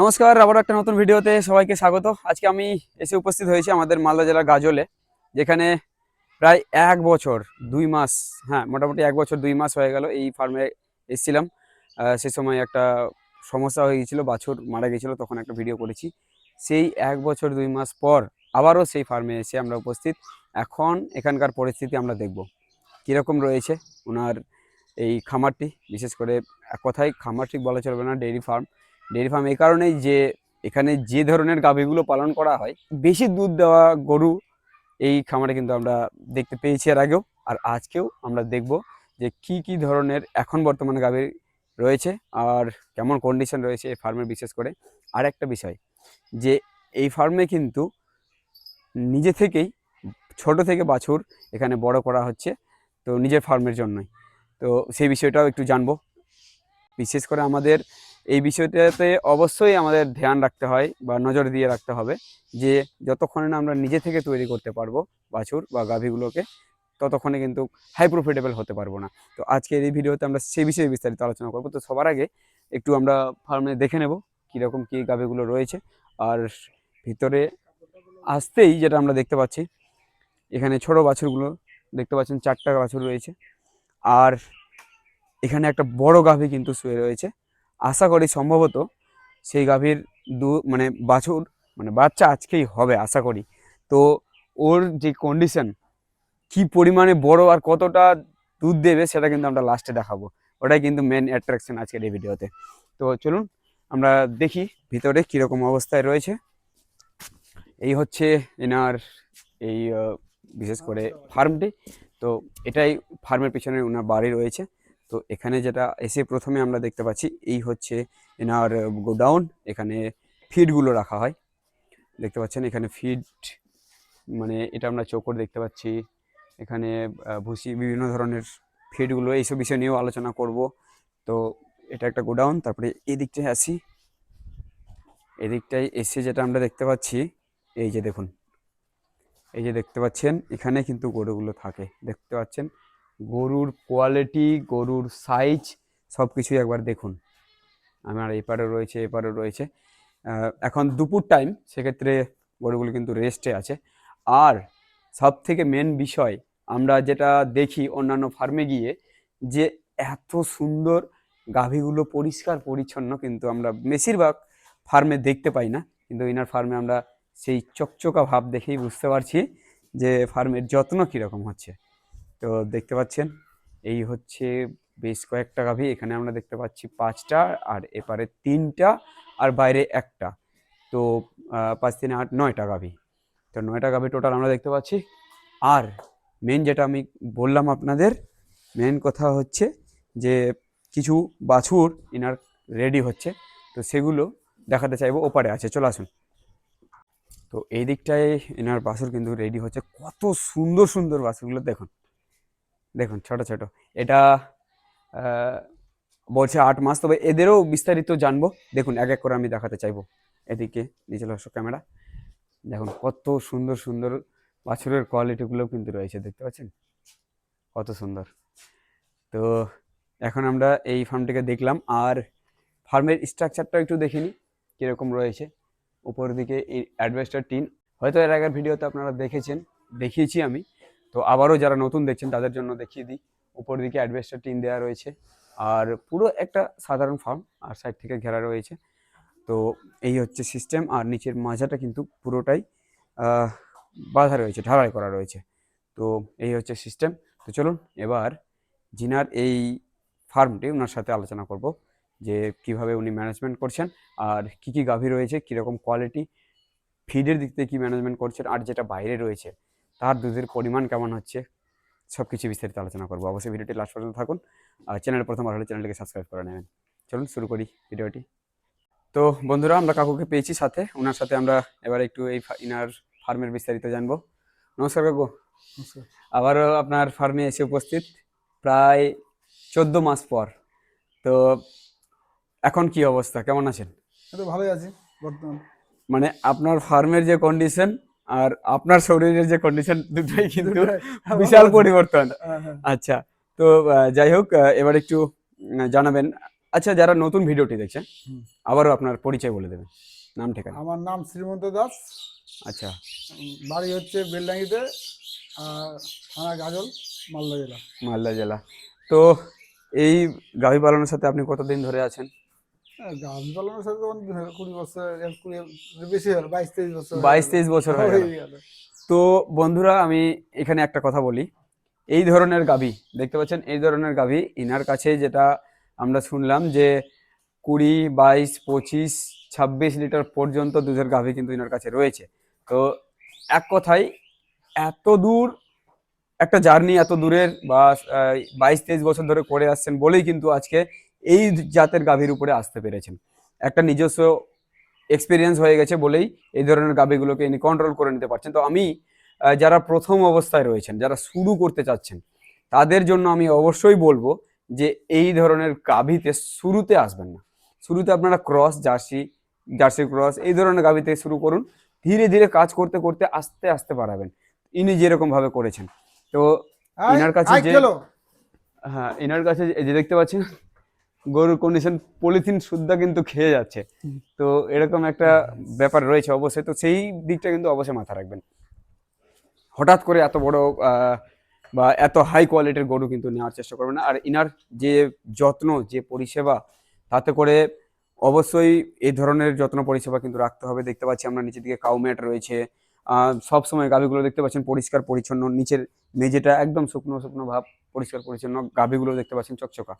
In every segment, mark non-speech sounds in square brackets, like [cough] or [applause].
নমস্কার আবার একটা নতুন ভিডিওতে সবাইকে স্বাগত। আজকে আমি এসে উপস্থিত হয়েছি আমাদের মালদা জেলার গাজলে, যেখানে প্রায় এক বছর, দুই মাস হ্যাঁ মোটামুটি এক বছর, দুই মাস হয়ে গেল এই ফার্মে এসেছিলাম। সে সময় একটা সমস্যা হয়ে গেছিল, বাছুর মারা গেছিল, তখন একটা ভিডিও করেছি। সেই এক বছর, দুই মাস পর আবারও সেই ফার্মে এসে আমরা উপস্থিত। এখন এখানকার পরিস্থিতি আমরা দেখব। কীরকম রয়েছে ওনার এই খামারটি? বিশেষ করে এক কথায় খামার ঠিক বলা চলবে না, ডেইরি ফার্ম। ডেয়ারি ফার্ম এই কারণেই যে এখানে যে ধরনের গাভীগুলো পালন করা হয়, বেশি দুধ দেওয়া গরু এই খামারে কিন্তু আমরা দেখতে পেয়েছি এর আগেও। আর আজকেও আমরা দেখব যে কি কি ধরনের এখন বর্তমানে গাভী রয়েছে আর কেমন কন্ডিশন রয়েছে এই ফার্মের বিশেষ করে। আর একটা বিষয়, যে এই ফার্মে কিন্তু নিজে থেকেই, ছোট থেকে বাছুর এখানে বড় করা হচ্ছে তো নিজের ফার্মের জন্যই। তো সেই বিষয়টাও একটু জানব। বিশেষ করে আমাদের এই বিষয়টাতে অবশ্যই আমাদের ধ্যান রাখতে হয় বা নজর দিয়ে রাখতে হবে যে যতক্ষণে না আমরা নিজে থেকে তৈরি করতে পারব বাছুর বা গাভীগুলোকে, ততক্ষণে কিন্তু হাই প্রফিটেবল হতে পারব না। তো আজকের এই ভিডিওতে আমরা সেই বিষয়ে বিস্তারিত আলোচনা করব। তো সবার আগে একটু আমরা ফার্মে দেখে নেব কীরকম কী গাভীগুলো রয়েছে। আর ভিতরে আসতেই যেটা আমরা দেখতে পাচ্ছি, এখানে ছোট বাছুরগুলো, দেখতে পাচ্ছেন চারটা বাছুর রয়েছে। আর এখানে একটা বড় গাভী কিন্তু শুয়ে রয়েছে। আশা করি সম্ভবত সেই গাভীর দু মানে বাছুর মানে বাচ্চা আজকেই হবে, আশা করি। তো ওর যে কন্ডিশন কি পরিমাণে বড় আর কতটা দুধ দেবে সেটা কিন্তু আমরা লাস্টে দেখাবো। ওটাই কিন্তু মেন অ্যাট্রাকশন আজকের এই ভিডিওতে। তো চলুন, আমরা দেখি ভিতরে কীরকম অবস্থায় রয়েছে। এই হচ্ছে এনার এই বিশেষ করে ফার্মটি তো এটাই ফার্মের পিছনে ওনার বাড়ি রয়েছে। তো এখানে যেটা এসে প্রথমে আমরা দেখতে পাচ্ছি, এই হচ্ছে এনার গোডাউন। এখানে ফিডগুলো রাখা হয়। দেখতে পাচ্ছেন এখানে ফিড মানে এটা আমরা চোকর দেখতে পাচ্ছি। এখানে ভুসি, বিভিন্ন ধরনের ফিডগুলো এইসব বিষয় নিয়েও আলোচনা করব। তো এটা একটা গোডাউন, তারপরে এদিকটায় আসি। এদিকটায় এসে যেটা আমরা দেখতে পাচ্ছি, এই যে দেখুন, এই যে দেখতে পাচ্ছেন, এখানে কিন্তু গরুগুলো থাকে। দেখতে পাচ্ছেন গরুর কোয়ালিটি গরুর সাইজ সব কিছুই একবার দেখুন। আমার এপারে রয়েছে এপারে রয়েছে। এখন দুপুর টাইম সেক্ষেত্রে গরুগুলো কিন্তু রেস্টে আছে। আর সব থেকে মেন বিষয়, আমরা যেটা দেখি অন্যান্য ফার্মে গিয়ে, যে এত সুন্দর গাভীগুলো পরিষ্কার পরিচ্ছন্ন কিন্তু আমরা বেশিরভাগ ফার্মে দেখতে পাই না। কিন্তু ইনার ফার্মে আমরা সেই চকচকা ভাব দেখেই বুঝতে পারছি যে ফার্মের যত্ন কীরকম হচ্ছে। তো দেখতে পাচ্ছেন, এই হচ্ছে বেশ কয়েকটা গাভী। এখানে আমরা দেখতে পাচ্ছি পাঁচটা আর এপারে তিনটা আর বাইরে একটা। তো পাঁচ, তিনে, আট, নয়টা গাভী। তো নয়টা গাভী টোটাল আমরা দেখতে পাচ্ছি। আর মেন যেটা আমি বললাম আপনাদের মেন কথা হচ্ছে যে কিছু বাছুর ইনার রেডি হচ্ছে। তো সেগুলো দেখাতে চাইব, ওপারে আছে, চলে আসুন। তো এই দিকটায় এনার বাছুর কিন্তু রেডি হচ্ছে। কত সুন্দর সুন্দর বাছুরগুলো দেখুন। দেখুন, ছোট ছোট। এটা বলছে আট মাস, তবে এদেরও বিস্তারিত জানব। দেখুন, এক এক করে আমি দেখাতে চাইব। এদিকে, নিচে আসো ক্যামেরা। দেখুন, কত সুন্দর সুন্দর বাছুরের কোয়ালিটিগুলো কিন্তু রয়েছে, দেখতে পাচ্ছেন? কত সুন্দর। তো, এখন আমরা এই ফার্মটিকে দেখলাম। আর ফার্মের স্ট্রাকচারটা একটু দেখিনি কীরকম রয়েছে। উপর দিকে এই অ্যাডভেস্টার টিন। হয়তো এর আগের ভিডিওতে আপনারা দেখেছেন, দেখিয়েছি আমি। তো আবারও যারা নতুন দেখছেন, তাদের জন্য দেখিয়ে দিই। উপর দিকে অ্যাডভেস্টার টিন দেওয়া রয়েছে। আর পুরো একটা সাধারণ ফার্ম আর সাইড থেকে ঘেরা রয়েছে। তো এই হচ্ছে সিস্টেম আর নিচের মাজাটা কিন্তু পুরোটাই বাঁধা রয়েছে, ঢালাই করা রয়েছে। তো এই হচ্ছে সিস্টেম তো চলুন এবার জিনার এই ফার্মটি ওনার সাথে আলোচনা করব, যে কীভাবে উনি ম্যানেজমেন্ট করছেন আর কি কি গাভী রয়েছে, কীরকম কোয়ালিটি ফিডের দিক থেকে কী ম্যানেজমেন্ট করছেন, আর যেটা বাইরে রয়েছে তার দুধের পরিমাণ কেমন হচ্ছে সব কিছু বিস্তারিত আলোচনা করব। অবশ্যই ভিডিওটি লাস্ট পর্যন্ত থাকুন আর চ্যানেল প্রথমবার হলে চ্যানেলটিকে সাবস্ক্রাইব করে নেবেন। চলুন শুরু করি ভিডিওটি। তো বন্ধুরা আমরা কাকুকে পেয়েছি সাথে। ওনার সাথে আমরা এবার একটু এই ইনার ফার্মের বিস্তারিত জানব। নমস্কার কাকু। আবারও আপনার ফার্মে এসে উপস্থিত। প্রায় চোদ্দ মাস পর। তো এখন কি অবস্থা? কেমন আছেন? তো ভালোই আছি বর্তমান। মানে আপনার ফার্মের যে কন্ডিশন আর আপনার শরীরের যে কন্ডিশন দুটোই [laughs] কিন্তু [laughs] বিশাল পরিবর্তন। হ্যাঁ, হ্যাঁ। আচ্ছা তো যাই হোক এবার একটু জানাবেন। আচ্ছা যারা নতুন ভিডিওটি দেখছেন আবারও আপনার পরিচয় বলে দেবেন। নাম ঠিকানা। আমার নাম শ্রীমন্ত দাস। আচ্ছা। বাড়ি হচ্ছে বেলডাঙ্গিতে থানা গাজল মালদা জেলা। মালদা জেলা। তো এই গাভী পালনের সাথে আপনি কতদিন ধরে আছেন? গান পালনের সাথে কুড়ি বছর কুড়ি বেশি হলো বাইশ তেইশ বছর বাইশ তেইশ বছর হয়ে গেল। তো বন্ধুরা আমি এখানে একটা কথা বলি। এই ধরনের গাভী দেখতে পাচ্ছেন? এই ধরনের গাভী ইনার কাছে যেটা আমরা শুনলাম যে কুড়ি বাইশ পঁচিশ ছাব্বিশ লিটার পর্যন্ত দুধের গাভী কিন্তু ইনার কাছে রয়েছে। তো এক কথায় এত দূর একটা জার্নি এত দূরের বা বাইশ তেইশ বছর ধরে করে আসছেন বলেই কিন্তু আজকে এই জাতের গাভীর উপরে আসতে পেরেছেন। একটা নিজস্ব এক্সপিরিয়েন্স হয়ে গেছে বলেই এই ধরনের গাভীগুলোকে ইনি কন্ট্রোল করে নিতে পারছেন। তো আমি যারা প্রথম অবস্থায় রয়েছেন যারা শুরু করতে চাচ্ছেন তাদের জন্য আমি অবশ্যই বলব যে এই ধরনের গাভীতে শুরুতে আসবেন না। শুরুতে আপনারা ক্রস জার্সি জার্সি ক্রস এই ধরনের গাভীতে শুরু করুন। ধীরে ধীরে কাজ করতে করতে আস্তে আস্তে বাড়াবেন। ইনি যেরকম ভাবে করেছেন। তো ইনার কাছে যে- হ্যাঁ এনার কাছে যে দেখতে পাচ্ছেন গরুর কন্ডিশন পলিথিন সুদ্ধা কিন্তু খেয়ে যাচ্ছে। তো এরকম একটা ব্যাপার রয়েছে অবশ্যই। তো সেই দিকটা কিন্তু অবশ্যই মাথা রাখবেন। হঠাৎ করে এত বড় বা এত হাই কোয়ালিটির গরু কিন্তু নেওয়ার চেষ্টা করবেন না। আর ইনার যে যত্ন যে পরিষেবা তাতে করে অবশ্যই এই ধরনের যত্ন পরিষেবা কিন্তু রাখতে হবে। দেখতে পাচ্ছি আমরা নিচের দিকে কাউম্যাট রয়েছে। সব সময় গাভিগুলো দেখতে পাচ্ছেন পরিষ্কার পরিচ্ছন্ন নিচের মেঝেটা একদম শুকনো শুকনো ভাব পরিষ্কার পরিচ্ছন্ন গাভিগুলো দেখতে পাচ্ছেন চকচকা।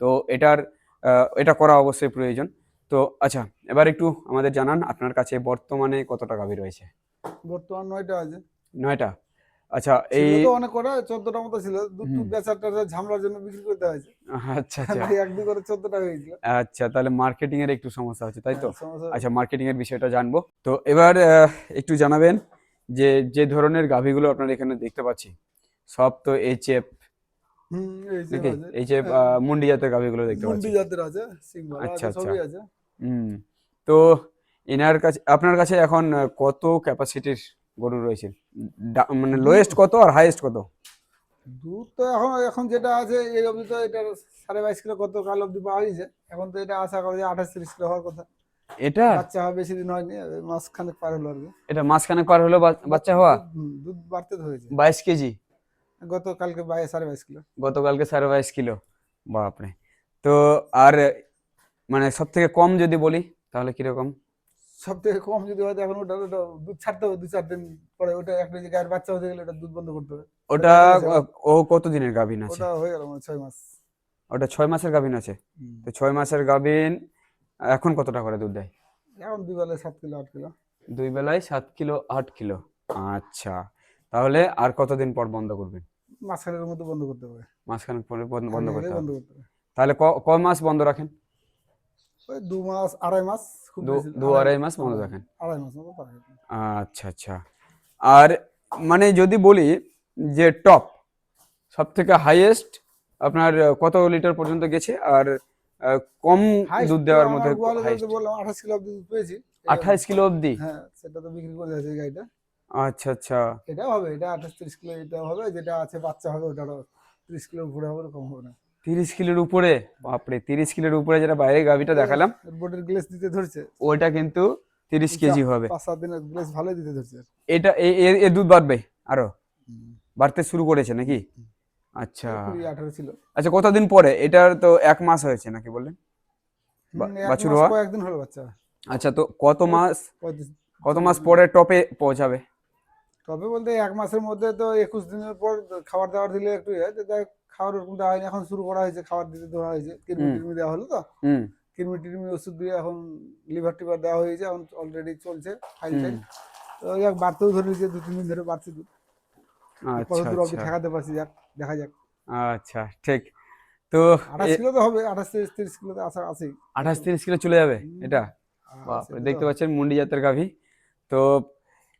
তো এটার এটা করা অবশ্যই প্রয়োজন। তো আচ্ছা এবার একটু আমাদের জানান আপনার কাছে বর্তমানে কতটা গাভি রয়েছে? বর্তমান নয়টা আছে নয়টা? আচ্ছা এই তো অনেক করা চোদ্দটা মতো ছিল। দুধ বেচারটা ঝামলার জন্য বিক্রি করতে হয়েছে আচ্ছা আচ্ছা। এক দুই করে চোদ্দটা হয়েছিল আচ্ছা তাহলে মার্কেটিং এর একটু সমস্যা হচ্ছে তাই তো? হ্যাঁ, আচ্ছা মার্কেটিং এর বিষয়টা জানব। তো এবার একটু জানাবেন যে যে ধরনের গাভিগুলো আপনারা এখানে দেখতে পাচ্ছি সব তো এইচএফ এই যে। হ্যাঁ। মুন্ডি জাতের গাভিগুলো দেখতে পাচ্ছি। মুন্ডি জাতের আছে সিংবালা আচ্ছা, আছে সবই আছে। হুম তো এনার কাছে আপনার কাছে এখন কত ক্যাপাসিটির গরু রয়েছে? মানে লোয়েস্ট কত আর হাইয়েস্ট কত? দুধ তো এখন এখন যেটা আছে এই অবধি তো এটা সাড়ে বাইশ কিলো কত কাল অবধি পাওয়া গেছে। এখন তো এটা আশা করা যায় আঠাশ তিরিশ কিলো হওয়ার কথা। এটা? বাচ্চা হবে বেশি দিন হয়নি এই মাস খানেক পার হলো আর এটা মাঝখানে পার হলো বাচ্চা হওয়া? দুধ বাড়তে হয়েছে বাইশ কেজি? গত কালকে বাইশ সাড়ে বাইশ কিলো গতকালকে সাড়ে বাইশ কিলো বাপরে। তো আর মানে সব থেকে কম যদি বলি তাহলে কীরকম? সব থেকে কম যদি হয় এখন ওটা ওটা দুধ ছাড়তে হবে দু চার দিন পরে ওটা একটা যে গায়ের বাচ্চা হতে গেলে ওটা দুধ বন্ধ করতে হবে। ওটা ও কত দিনের গাভিন আছে? ওটা হয়ে গেল ছয় মাস। ওটা ছয় মাসের গাভিন আছে? তো ছয় মাসের গাভিন এখন কতটা করে দুধ দেয়? এখন দুই বেলায় সাত কিলো আট কিলো। দুই বেলায় সাত কিলো আট কিলো। আচ্ছা। তাহলে আর কতদিন পর বন্ধ করবেন? মাঝখানের মধ্যে বন্ধ করতে হবে। পরে বন্ধ বন্ধ করতে হবে। বন্ধ করতে হবে। তাহলে ক- মাস বন্ধ রাখেন? ওই দু মাস আড়াই মাস খুব দু আড়াই মাস বন্ধ রাখেন? আড়াই মাস মতো। আচ্ছা আচ্ছা। আর মানে যদি বলি যে টপ সব থেকে হাইয়েস্ট আপনার কত লিটার পর্যন্ত গেছে? আর কম দুধ দেওয়ার মধ্যে বললাম আঠাশ কিলো অব্দি দুধ পেয়েছি। এই আঠাইশ কিলো অবধি? হ্যাঁ সেটা তো বিক্রি করে দিয়েছে গাড়িটা। আচ্ছা আচ্ছা। এটাও হবে এটা আঠাশ তিরিশ কিলো এটা হবে যেটা আছে বাচ্চা হবে ওটারও তিরিশ কিলো উপরে হবে কম হবে না। তিরিশ কিলোর উপরে? বাপরে তিরিশ কিলোর উপরে যেটা বাইরে গাভিটা দেখালাম বোর্ডের গ্লেস দিতে ধরছে। ওইটা কিন্তু তিরিশ কেজি হবে। পাঁচ সাত দিনের গ্লেস ভালোই দিতে ধরছে। এটা এ- দুধ বাড়বে আরও? বাড়তে শুরু করেছে নাকি? আচ্ছা। আঠারো ছিল আচ্ছা কতদিন পরে? এটার তো এক মাস হয়েছে নাকি বললেন? বাছুর হওয়া? কয়েকদিন হলো বাচ্চা। আচ্ছা তো কত মাস কত মাস পরে টপে পৌঁছাবে? তবে বলতে এক মাসের মধ্যে তো একুশ দিনের পর খাবার দাবার দিলে একটু ইয়ে, তো দেখ খাবার ওরকম দেওয়া হয়নি। এখন শুরু করা হয়েছে। খাবার দিতে দেওয়া হয়েছে। কিরমি। টিরমি দেওয়া হলো তো? কিরমি টিরমি ওষুধ দিয়ে এখন লিভার টিভার দেওয়া হয়েছে। এখন অলরেডি চলছে ফাইল। টাইল তো যাক বাড়তেও ধরে নিয়েছে দু তিন দিন ধরে বাড়ছে দুধ। আচ্ছা কত দূর আচ্ছা। ঠেকাতে পারছি যাক দেখা যাক। আচ্ছা ঠিক। তো আঠাশ কিলো তো হবে আঠাশ তিরিশ তিরিশ কিলো তো আশা আছেই। আঠাশ তিরিশ কিলো চলে যাবে এটা? সেটা দেখতে পাচ্ছেন মুন্ডি জাতের গাভী। তো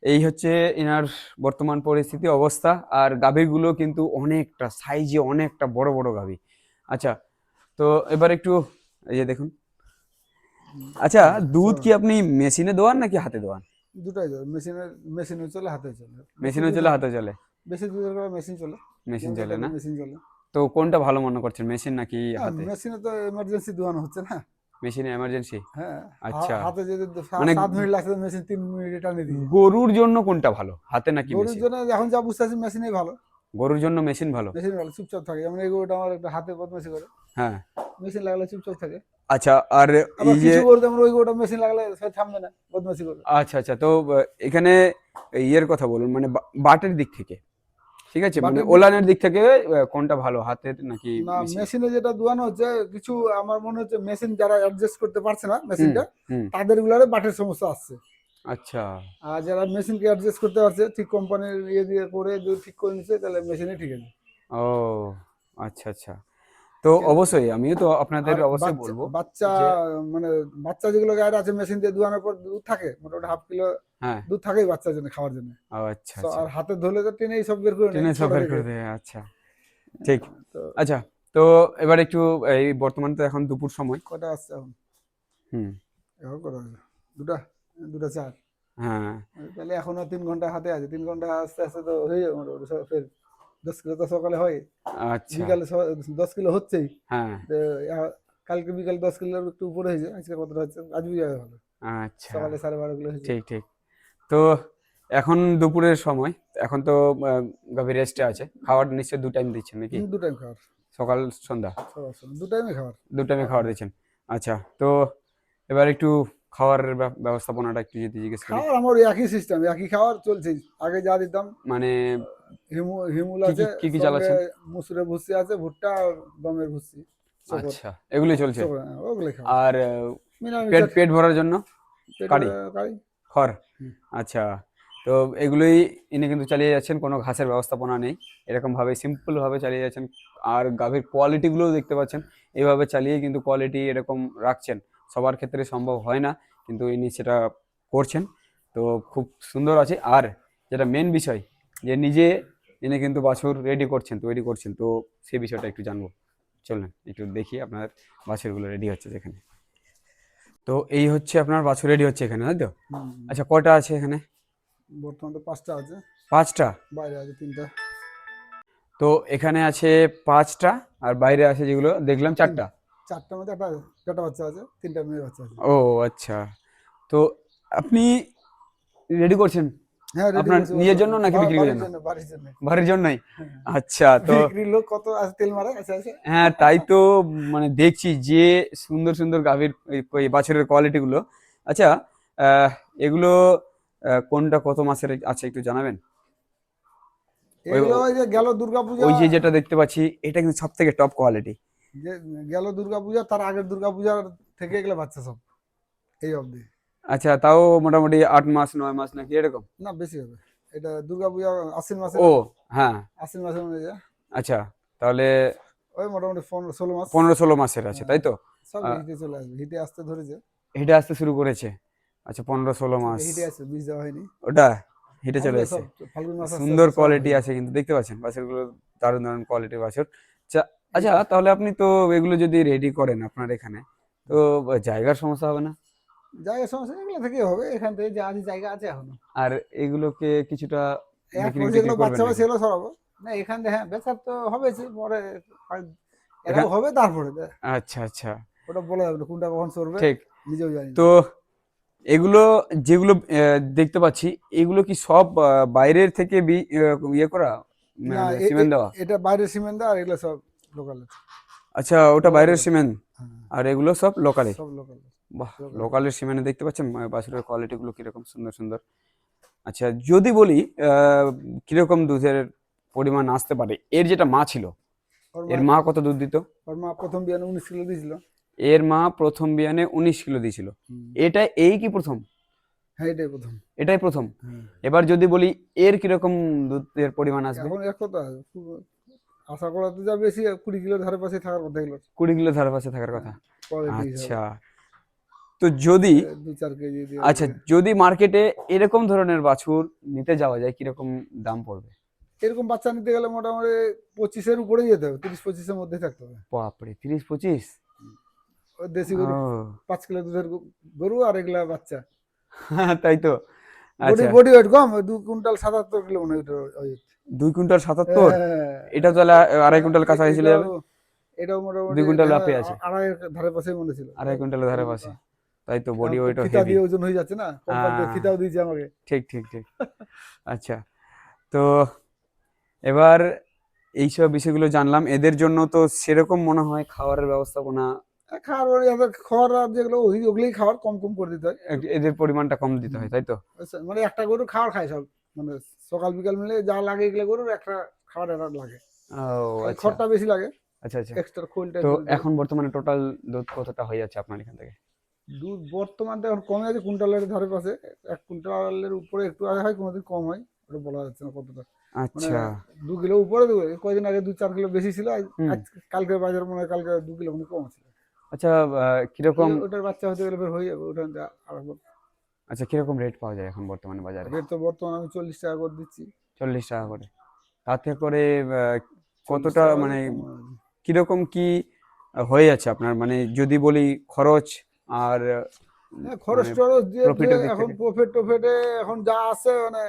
এই হচ্ছে এনার বর্তমান পরিস্থিতি অবস্থা। আর গাভীগুলো কিন্তু অনেকটা সাইজে অনেকটা বড় বড় গাভী। আচ্ছা তো এবার একটু এই যে দেখুন। আচ্ছা দুধ কি আপনি মেশিনে দোয়ান নাকি হাতে দোয়ান দুটাই মেশিনে মেশিনে চলে হাতে চলে। মেশিনে চলে হাতে চলে? বেশি দুধের করে মেশিন চলে। মেশিন চলে না? মেশিন চলে তো কোনটা ভালো মনে করছেন মেশিন নাকি হাতে? মেশিনে তো এমার্জেন্সি দোয়ানো হচ্ছে না। মেশিনে এমার্জেন্সি হ্যাঁ আচ্ছা। হাতে যদি মানে- সাত মিনিট লাগছে মেশিন তিন মিনিটে টানিয়ে দিয়ে গরুর জন্য কোনটা ভালো? হাতে নাকি গরুর জন্য এখন যা বুঝতে পারছি মেশিনেই ভালো। গরুর জন্য মেশিন ভালো? মেশিন ভালো চুপচাপ থাকে। যেমন এই গরুটা আমার একটা হাতে বদমাশি করে। হ্যাঁ। মেশিন লাগলে চুপচাপ থাকে। আচ্ছা আর এই যে কিছু গরু যেমন ওই গরুটা মেশিন লাগলে সে থামবে না বদমাশি করে আচ্ছা আচ্ছা। তো এখানে ইয়ের কথা বলুন মানে বাটের দিক থেকে। ঠিক আছে? মানে ওলানের দিক থেকে কোনটা ভালো হাতের নাকি মেশিনে যেটা দোয়ানো হচ্ছে কিছু আমার মনে হচ্ছে মেশিন যারা অ্যাডজাস্ট করতে পারছে না মেশিনটা তাদের গুলারে বাটের সমস্যা আসছে আচ্ছা। আর যারা মেশিনকে অ্যাডজাস্ট করতে পারছে ঠিক কোম্পানির ইয়ে দিয়ে করে যদি ঠিক করে নিচ্ছে তাহলে মেশিনে ঠিক আছে। ও আচ্ছা আচ্ছা। তো অবশ্যই আমিও তো আপনাদের অবশ্যই বলব বাচ্চা মানে বাচ্চা যেগুলো গায়ে আছে মেশিন দিয়ে দোয়ানোর পর দুধ থাকে মোটামুটি হাফ কিলো হ্যাঁ। দুধ থাকেই বাচ্চার জন্য খাওয়ার জন্য। আচ্ছা তো আচ্ছা। আর হাতে ধরলে তো টেনেই সব বের করে টেনে সব বের করে দেয় আচ্ছা। ঠিক। আচ্ছা তো এবার একটু এই বর্তমানে তো এখন দুপুর সময়। কটা আসছে এখন? হুম। এখন কটা আছে দুটা? দুটা চার। হ্যাঁ। তাহলে এখনও তিন ঘণ্টা হাতে আছে তিন ঘণ্টা আস্তে আস্তে তো হয়ে যাবে মোটামুটি ফের দশ কিলো তো সকালে হয়। আচ্ছা। বিকালে দশ কিলো হচ্ছেই। হ্যাঁ। কালকে বিকাল দশ কিলোর একটু উপরে হয়েছে আজকে কতটা হচ্ছে আজ বিকালে ভালো আচ্ছা। সকালে সাড়ে বারো কিলো হয়েছে। ঠিক ঠিক। তো এখন দুপুরের সময় এখন তো আহ, গাভী রেস্টে আছে। খাবার নিশ্চয়ই দু টাইম দিচ্ছেন নাকি? দু টাইম খাবার সকাল সন্ধ্যা? দু টাইমে খাবার দু টাইমে খাবার দিচ্ছেন। আচ্ছা তো এবার একটু খাওয়ারের ব্যবস্থাপনাটা একটু যদি জিজ্ঞেস করি। খাওয়ার আমার একই সিস্টেম একই খাবার চলছে। আগে যা দিতাম মানে হিমু হিমুল আছে কি কি চালাচ্ছেন? মুসুরের ভুসি আছে ভুট্টা আর গমের ভুসি আচ্ছা এগুলোই চলছে? হ্যাঁ, আর পেট পেট ভরার জন্য? কারি? খড়? আচ্ছা তো এগুলোই ইনি কিন্তু চালিয়ে যাচ্ছেন কোনো ঘাসের ব্যবস্থাপনা নেই। এরকম ভাবে সিম্পল ভাবে চালিয়ে যাচ্ছেন। আর গাভীর কোয়ালিটিগুলোও দেখতে পাচ্ছেন। এইভাবে চালিয়ে কিন্তু কোয়ালিটি এরকম রাখছেন। সবার ক্ষেত্রে সম্ভব হয় না কিন্তু ইনি সেটা করছেন। তো খুব সুন্দর আছে। আর যেটা মেন বিষয় যে নিজে ইনি কিন্তু বাছুর রেডি করছেন তৈরি করছেন। তো সে বিষয়টা একটু জানব। চলুন একটু দেখি আপনার বাছুরগুলো রেডি হচ্ছে যেখানে। তো এই হচ্ছে আপনার বাছুর রেডি হচ্ছে এখানে তাই তো? আচ্ছা কয়টা আছে এখানে? বর্তমানে পাঁচটা আছে। পাঁচটা? বাইরে আছে তিনটা। তো এখানে আছে পাঁচটা আর বাইরে আছে যেগুলো দেখলাম চারটা। চারটার মধ্যে একটা একটা বাচ্চা আছে তিনটা মেয়ে বাচ্চা আছে। ও আচ্ছা। তো আপনি রেডি করছেন? হ্যাঁ আপনার নিজের জন্য নাকি জন্য? বাড়ির জন্য। বাড়ির জন্যই? হ্যাঁ। আচ্ছা তো বিক্রির লোক কত আছে? তেল মারা আছে আছে? হ্যাঁ তাই তো মানে দেখছি যে সুন্দর সুন্দর গাভীর বাছুরের কোয়ালিটি গুলো। আচ্ছা এগুলো কোনটা কত মাসের আছে একটু জানাবেন? ওই- যে গেল ওই যে যেটা দেখতে পাচ্ছি এটা কিন্তু সব থেকে টপ কোয়ালিটি গেল দুর্গা পূজা তার আগের দুর্গা পূজার থেকে এগুলো বাচ্চা সব। এই অবধি। আচ্ছা তাও মোটামুটি আট মাস নয় মাস নাকি এরকম? না বেশি হবে। এটা দুর্গা পূজা আশ্বিন মাসে ও হ্যাঁ। আশ্বিন মাসের মধ্যে যা। আচ্ছা তাহলে ওই মোটামুটি পনেরো ষোলো মাস। পনেরো ষোলো মাসের আছে তাই তো? সব আহ, হিটে চলে আসবে। হিটে আসতে ধরেছে। হিটে আসতে শুরু করেছে। আচ্ছা পনেরো ষোলো মাস। হিটে আসছে বীজ দেওয়া হয়নি। ওটা হিটে চলে সব, মাস সুন্দর কোয়ালিটি আছে কিন্তু দেখতে পাচ্ছেন? বাছুরগুলো দারুণ দারুণ কোয়ালিটির বাছুর আচ্ছা আচ্ছা তাহলে আপনি তো এগুলো যদি রেডি করেন আপনার এখানে তো জায়গার সমস্যা হবে না? জায়গা সমস্যা এগুলো থেকে হবে এখান থেকে যা আছে জায়গা আছে এখনও। আর এগুলোকে কিছুটা যেগুলো বাচ্চা বাচ্চা সেগুলো সরাবো। না এখান থেকে হ্যাঁ বেচার তো হবে পরে এরাও হবে তারপরে আচ্ছা আচ্ছা। ওটা বলা যাবে কোনটা কখন সরবে ঠিক। নিজেও জানি তো এগুলো যেগুলো দেখতে পাচ্ছি এগুলো কি সব বাইরের থেকে ইয়ে করা? সিমেন্ট দেওয়া? এটা বাইরের সিমেন্ট দেওয়া আর এগুলো সব লোকাল আচ্ছা ওটা বাইরের সিমেন্ট? আর এগুলো সব লোকালে সব লোকাল বাহ লোকালের সিমেন্ট দেখতে পাচ্ছেন আহ, বাছুরের কোয়ালিটি গুলো কীরকম সুন্দর সুন্দর। আচ্ছা যদি বলি কীরকম দুধের পরিমাণ আসতে পারে? এর যেটা মা ছিল এর মা কত দুধ দিত? ওর মা প্রথম বিয়ানে উনিশ কিলো দিয়েছিল। এর মা প্রথম বিয়ানে উনিশ কিলো দিয়েছিল। এটা এই কি প্রথম? হ্যাঁ এটাই প্রথম। এটাই প্রথম। হ্যাঁ। এবার যদি বলি এর কীরকম দুধের পরিমাণ আসবে? এখন এক কথা আশা করা তো যা বেশি কুড়ি কিলোর ধারে পাশে থাকার কথা এগুলো কুড়ি কিলো ধারে পাশে থাকার কথা? আচ্ছা। তো যদি আচ্ছা যদি মার্কেটে এরকম ধরনের বাছুর নিতে যাওয়া যায় কীরকম দাম পড়বে? এরকম বাচ্চা নিতে গেলে মোটামুটি পঁচিশের উপরে যেতে হবে তিরিশ পঁচিশের মধ্যে থাকতে হবে। বাপরে তিরিশ পঁচিশ? দেশি গরু পাঁচ কিলো দুধের গরু আর এগুলা বাচ্চা। [laughs] তাই তো? বডি আচ্ছা। বডি ওয়েট কম দু কুইন্টাল সাতাত্তর কিলো মনে হয়। দুই কুইন্টাল সাতাত্তর হ্যাঁ, এটা তাহলে আড়াই কুইন্টাল কাছাকাছি চলে যাবে এটাও- মোটামুটি দুই কুইন্টাল লাফে আছে। আড়াইয়ের ধারে পাশে মনে ছিল। আড়াই কুইন্টালের ধারে পাশে। তাই তো বডি ফিতা দিয়ে ওজন হয়ে যাচ্ছে না হ্যাঁ। ফিতাও দিয়েছে আমাকে। ঠিক ঠিক ঠিক। আচ্ছা তো এবার এইসব বিষয়গুলো জানলাম। এদের জন্য তো সেরকম মনে হয় খাবারের ব্যবস্থাপনা খাওয়ার খাওয়ার যেগুলো ওই ওগুলোই খাওয়ার কম কম করে দিতে হয়। এদের পরিমাণটা কম দিতে হয় তাই তো? আচ্ছা, মানে একটা গরু খাওয়ার খায় সব মানে সকাল বিকাল মিলে যা লাগে এগুলো গরুর একটা খাবার একটা লাগে। আচ্ছা। খড়টা বেশি লাগে। আচ্ছা আচ্ছা। এক্সট্রা খোলটা তো। এখন বর্তমানে টোটাল দুধ কতটা হয়ে যাচ্ছে আপনার এখান থেকে? দুধ বর্তমান এখন কমে আছে কুইন্টালের ধারে পাশে। এক কুইন্টালের উপরে একটু আগে হয় কোনোদিন কম হয় ওটা বলা যাচ্ছে না কতটা। মানে আচ্ছা দু কিলো উপরে দু কয়দিন আগে দু চার কিলো বেশি ছিল। কালকে বাজার মনে হয় কালকে দু কিলো মনে কম ছিল। আচ্ছা কীরকম ওটার বাচ্চা হতে গেলে হয়ে যাবে ওটা আরও আচ্ছা কীরকম রেট পাওয়া যায় এখন বর্তমানে বাজারে? রেট তো বর্তমানে আমি চল্লিশ টাকা করে দিচ্ছি। চল্লিশ টাকা করে। তাতে করে কতটা মানে কীরকম কি হয়ে যাচ্ছে আপনার? মানে যদি বলি খরচ আর হ্যাঁ, খরচ মানে টরচ দিয়ে এখন। প্রফিট টফিটে এখন যা আছে মানে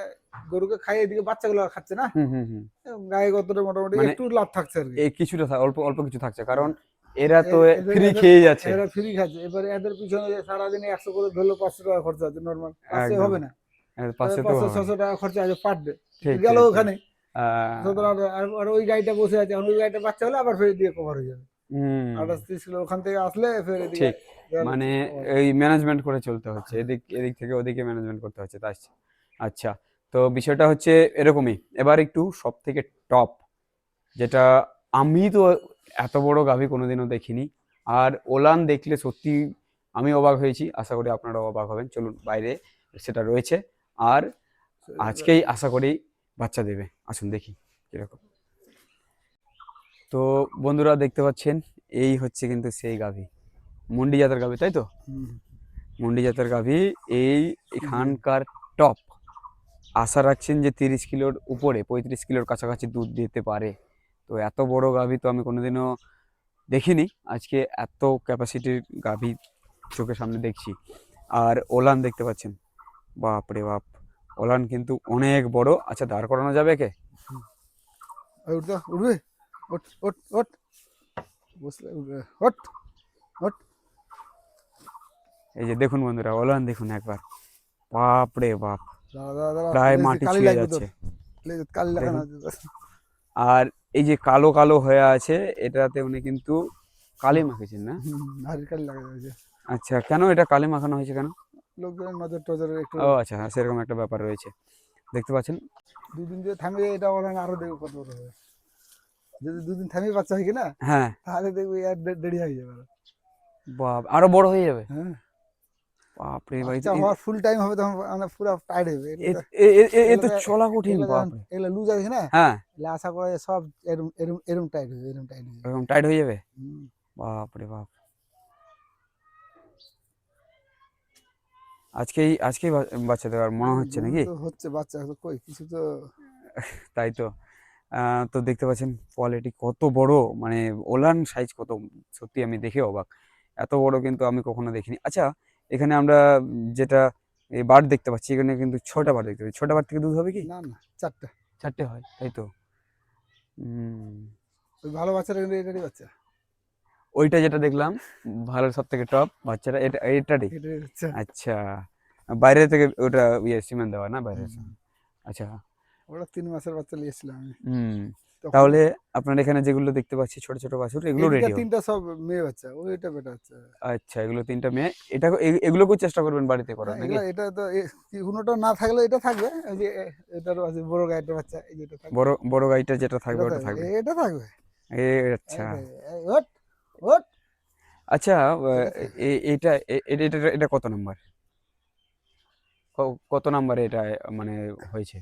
গরুকে খাইয়ে এদিকে বাচ্চাগুলো খাচ্ছে না? হুম হুম হুম। গায়ে কতটা মোটামুটি মানে একটু লাভ থাকছে আর কি। এই কিছুটা অল্প অল্প কিছু থাকছে। কারণ এরা তো ফ্রি খেয়ে যাচ্ছে এরা ফ্রি খাচ্ছে। এবারে এদের পিছনে সারাদিনে একশো করে ধরলে পাঁচশো টাকা খরচা আছে নর্মাল পাঁচশো হবে না। পাঁচশো। ছশো টাকা খরচা আছে পার ডে গেল। ওখানে। আর- আর ওই গাড়িটা বসে আছে ওই গাড়িটা বাচ্চা হলে আবার ফের দিয়ে কভার হয়ে যাবে। আঠাশ তিরিশ কিলো ওখান থেকে আসলে ফের ঠিক মানে এই ম্যানেজমেন্ট করে চলতে হচ্ছে। এদিক এদিক থেকে ওদিকে ম্যানেজমেন্ট করতে হচ্ছে তাই আচ্ছা তো বিষয়টা হচ্ছে এরকমই। এবার একটু সব থেকে টপ যেটা আমি তো এত বড় গাভী কোনোদিনও দেখিনি। আর ওলান দেখলে সত্যি আমি অবাক হয়েছি আশা করি আপনারাও অবাক হবেন। চলুন বাইরে সেটা রয়েছে। আর আজকেই আশা করি বাচ্চা দেবে। আসুন দেখি কীরকম। তো বন্ধুরা দেখতে পাচ্ছেন এই হচ্ছে কিন্তু সেই গাভী। মুন্ডি জাতের গাভী তাই তো। মুন্ডি জাতের গাভী এই এখানকার টপ। আশা রাখছেন যে তিরিশ কিলোর উপরে পঁয়ত্রিশ কিলোর কাছাকাছি দুধ দিতে পারে। তো এত বড় গাভী তো আমি কোনোদিনও দেখিনি। আজকে এত ক্যাপাসিটির গাভী চোখের সামনে দেখছি। আর ওলান দেখতে পাচ্ছেন। বাপ রে বাপ। ওলান কিন্তু অনেক বড়। আচ্ছা দাঁড় করানো যাবে কে? উঠবে ওঠ বসলে উঠবে ওঠ ওঠ। এই যে দেখুন বন্ধুরা ওলান দেখুন একবার। বাপ রে বাপ। প্রায় মাটি ছুঁয়ে যাচ্ছে। আর এই যে কালো কালো হয়ে আছে এটাতে উনি কিন্তু কালি মাখেছেন না? হাড়ির কালি লাগানো হয়েছে। আচ্ছা কেন এটা কালি মাখানো হয়েছে কেন? লোকজনের নজর টজর একটু ও আচ্ছা হ্যাঁ, সেরকম একটা ব্যাপার রয়েছে। দেখতে পাচ্ছেন? দুদিন যদি থামিয়ে এটা হয় আরও দেখব কত বড় হবে। যদি দুদিন থামিয়ে বাচ্চা হয় কি না হ্যাঁ। তাহলে দেখবি আর দেরি হয়ে যাবে বাপ আরও বড় হয়ে যাবে? হ্যাঁ। বাপ রে ভাই বাচ্চা হওয়ার ফুল টাইম হবে তখন মানে পুরো হবে এ তো চলা কঠিন এগুলো বাপ এগুলো লুজ আছে না? হ্যাঁ। এগুলো আশা করা যায় সব এরম এরম এরম টাইট হবে এরম টাইট হবে এরকম টাইট হয়ে যাবে? হুম। বাপ। আজকেই আজকেই বা- বাচ্চা দেওয়ার মনে হচ্ছে নাকি? হচ্ছে বাচ্চা কই কিছু তো [laughs] তাই তো। আহ, তো দেখতে পাচ্ছেন কোয়ালিটি কত বড় মানে ওলান সাইজ কত সত্যি আমি দেখে অবাক। এত বড় কিন্তু আমি কখনো দেখিনি। আচ্ছা এখানে আমরা যেটা এই বার্ড দেখতে পাচ্ছি এখানে কিন্তু ছটা বার্ড দেখতে পাচ্ছি। ছটা বার্ড থেকে দুধ হবে কি? না না চারটা। চারটে হয় তাই তো? ওই ভালো বাচ্চাটা কিন্তু এটারই বাচ্চা। ওইটা যেটা দেখলাম ভালো সব থেকে টপ বাচ্চাটা এটা এটারই। আচ্ছা বাইরে থেকে ওটা ইয়ে সিমেন্ট দেওয়া না বাইরে? আচ্ছা। ওটা তিন মাসের বাচ্চা নিয়েছিলাম আমি। হুম। তাহলে আপনার এখানে যেগুলো দেখতে পাচ্ছি ছোট ছোট বাছুর এগুলো রেডি তিনটা সব মেয়ে বাচ্চা ওইটা বেটা বাচ্চা আচ্ছা এগুলো তিনটা মেয়ে। এটা এগুলোকেও চেষ্টা করবেন বাড়িতে করার হ্যাঁ, নাকি? এটা তো কোনোটা না থাকলে এটা থাকবে এই যে এ- আছে বড় গায়ের বাচ্চা এই যে এটা থাকবে। বড় বড় গাড়িটা যেটা থাকবে ওটা থাকবে এটা থাকবে। এ আচ্ছা। ওট ওট। আচ্ছা এটা এটা এটা কত নাম্বার? কত নাম্বারে এটা মানে হয়েছে?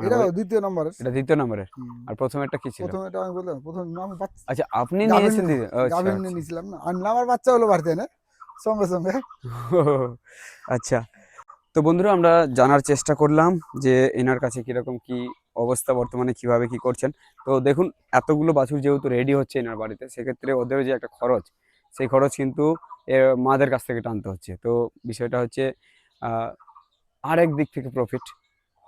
এটা দ্বিতীয় নম্বরের। এটা দ্বিতীয় নাম্বারের। আর প্রথমে একটা কি ছিল প্রথমে এটা আমি বললাম প্রথম আমি বাচ্চা আচ্ছা আপনি নিয়েছেন আচ্ছা, আচ্ছা। নিয়ে নিয়েছিলাম না। আনলাম আর বাচ্চা হলো বাড়িতে না? সঙ্গে সঙ্গে। [laughs] আচ্ছা। তো বন্ধুরা আমরা জানার চেষ্টা করলাম যে এনার কাছে কীরকম কি অবস্থা বর্তমানে কীভাবে কি করছেন। তো দেখুন এতগুলো বাছুর যেহেতু রেডি হচ্ছে এনার বাড়িতে সেক্ষেত্রে ওদের যে একটা খরচ সেই খরচ কিন্তু মাদের কাছ থেকে টানতে হচ্ছে। তো বিষয়টা হচ্ছে আহ, আরেক দিক থেকে প্রফিট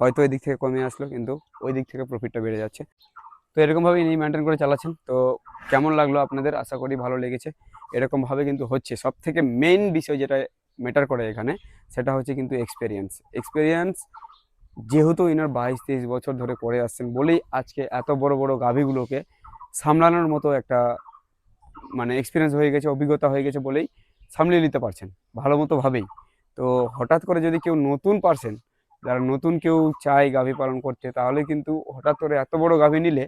হয়তো ওই দিক থেকে কমে আসলো, কিন্তু ওই দিক থেকে প্রফিটটা বেড়ে যাচ্ছে। তো এরকমভাবে ইনি মেনটেন করে চালাচ্ছেন। তো কেমন লাগল আপনাদের? আশা করি ভালো লেগেছে। এরকমভাবে কিন্তু হচ্ছে। সব থেকে মেইন বিষয় যেটা ম্যাটার করে এখানে, সেটা হচ্ছে কিন্তু এক্সপেরিয়েন্স এক্সপেরিয়েন্স যেহেতু ইনার বাইশ, তেইশ বছর ধরে করে আসছেন বলেই আজকে এত বড় বড় গাভীগুলোকে সামলানোর মতো একটা মানে এক্সপিরিয়েন্স হয়ে গেছে, অভিজ্ঞতা হয়ে গেছে বলেই সামলিয়ে নিতে পারছেন। ভালো মতো ভাবেই। তো হঠাৎ করে যদি কেউ নতুন পারছেন যারা নতুন কেউ চায় গাভী পালন করতে, তাহলে কিন্তু হঠাৎ করে এত বড় গাভী নিলে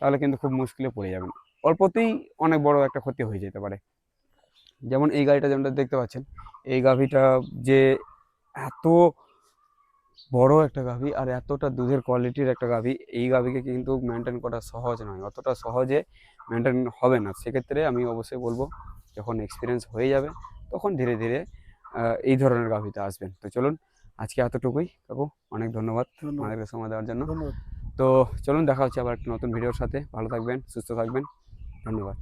তাহলে কিন্তু খুব মুশকিলে পড়ে যাবেন। অল্পতেই অনেক বড় একটা ক্ষতি হয়ে যেতে পারে। যেমন এই গাড়িটা যেমনটা দেখতে পাচ্ছেন, এই গাভীটা যে এত বড় একটা গাভী আর এতটা দুধের কোয়ালিটির একটা গাভী, এই গাভীকে কিন্তু মেনটেন করা সহজ নয়, অতটা সহজে মেনটেন হবে না। সেক্ষেত্রে আমি অবশ্যই বলব, যখন এক্সপিরিয়েন্স হয়ে যাবে, তখন ধীরে ধীরে এই ধরনের গাভীতে আসবেন। তো চলুন আজকে এতটুকুই কাকু। অনেক ধন্যবাদ আমাদের আমাদেরকে সময় দেওয়ার জন্য। তো চলুন দেখা হচ্ছে আবার একটা নতুন ভিডিওর সাথে। ভালো থাকবেন সুস্থ থাকবেন। ধন্যবাদ।